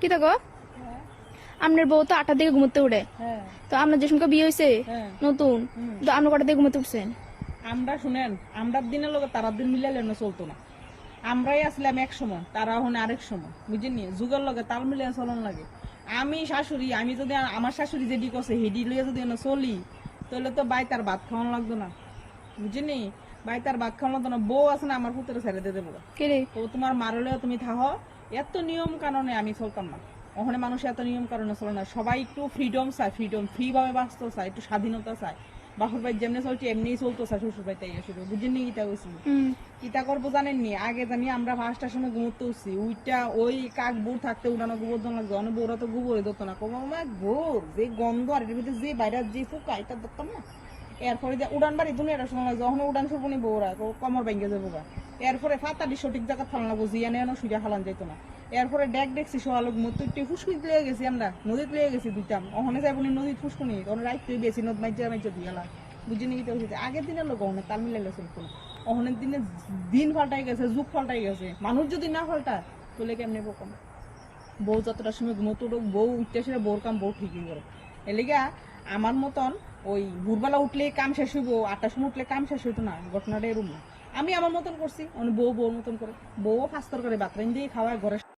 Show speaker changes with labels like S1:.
S1: কি থাকো আপনার বউ তো আটটার দিকে ঘুমোতে উঠে।
S2: হ্যাঁ।
S1: তো আপনার যে সঙ্গে বিয়ে হয়েছে
S2: হ্যাঁ।
S1: নতুন তো আপনার কটা দিয়ে ঘুমোতে উঠছেন?
S2: আমরা শুনেন আমরা দিনের লোক তারার দিন মিলাইলে না চলতো না। আমরাই আসলাম এক সময় তারা হনে আরেক সময় বুঝিনি যুগের লগে তাল মিলিয়ে চলন লাগে। আমি শাশুড়ি আমি যদি আমার শাশুড়ি যেটি করছে হেডি লইয়া যদি না চলি তাহলে তো বাই তার ভাত খাওয়ানো লাগতো না। বুঝিনি বাই তার ভাত খাওয়ানো লাগতো না। বউ আছে না আমার পুত্রে ছেড়ে দিয়ে দেবো।
S1: কে রে?
S2: তো তোমার মারলেও তুমি থাকো এত নিয়ম কারণে আমি চলতাম না। ওখানে মানুষ এত নিয়ম কারণে চলে না। সবাই একটু ফ্রিডম চায় ফ্রিডম ফ্রি ভাবে বাঁচতে চায় একটু স্বাধীনতা চায়। বাসুর ভাই যেমনি চলছে এমনি চলতো শ্বশুর ভাই তাই শুরু বুঝিনি ইটা হয়েছিল
S1: হুম।
S2: ইটা করব জানেননি আগে জানি আমরা পাঁচটার সময় ঘুমোতে উঠছি। উইটা ওই কাক বোর থাকতে উঠানো গোবর দন লাগতো। অনেক বউরা তো গোবরে ধরতো না। কম গোর যে গন্ধ আর এর ভিতরে যে বাইরে যে ফুকা এটা ধরতাম না। এরপরে যে উড়ান বাড়ি দুনিয়াটা শোনা লাগে যখন উড়ান শুরবনি বউরা ক- কমর ভেঙে যাব গা। এরপরে ফাতাটি সঠিক জায়গা ফালানো বুঝি এনে এনে সুইয়া হালান যেত না। এরপরে ডেক দেখছি মতো একটু ফুসকুনি লিয়ে গেছি আমরা, নদীত লিয়ে গেছি দুইটাম ওখানে যাই বলি নদীত ফুসকুনি তখন রাইত বেশি নদ মাইজা মাইজা দিয়ে গেলাম বুঝিনি কি হয়েছে আগের দিনের লোক ওখানে তাল মিলাই গেছে ওখানের দিনে দিন পাল্টাই গেছে, যুগ পাল্টাই গেছে। মানুষ যদি না পাল্টা তাহলে কেমনে বোকাম বউ যতটা সময় ঘুমোতো বউ উঠতে আসলে বউর কাম বউ ঠিকই করে। এলিগা আমার মতন ওই ভোরবেলা উঠলে কাম শেষ হইব, আটটার সময় উঠলে কাম শেষ হইতো না, ঘটনাটা এরম আমি আমার মতন করছি বউ, বউর মতন করে। বউ ফাস্তর করে বাতরাইন দিয়ে খাওয়ায়, ঘরে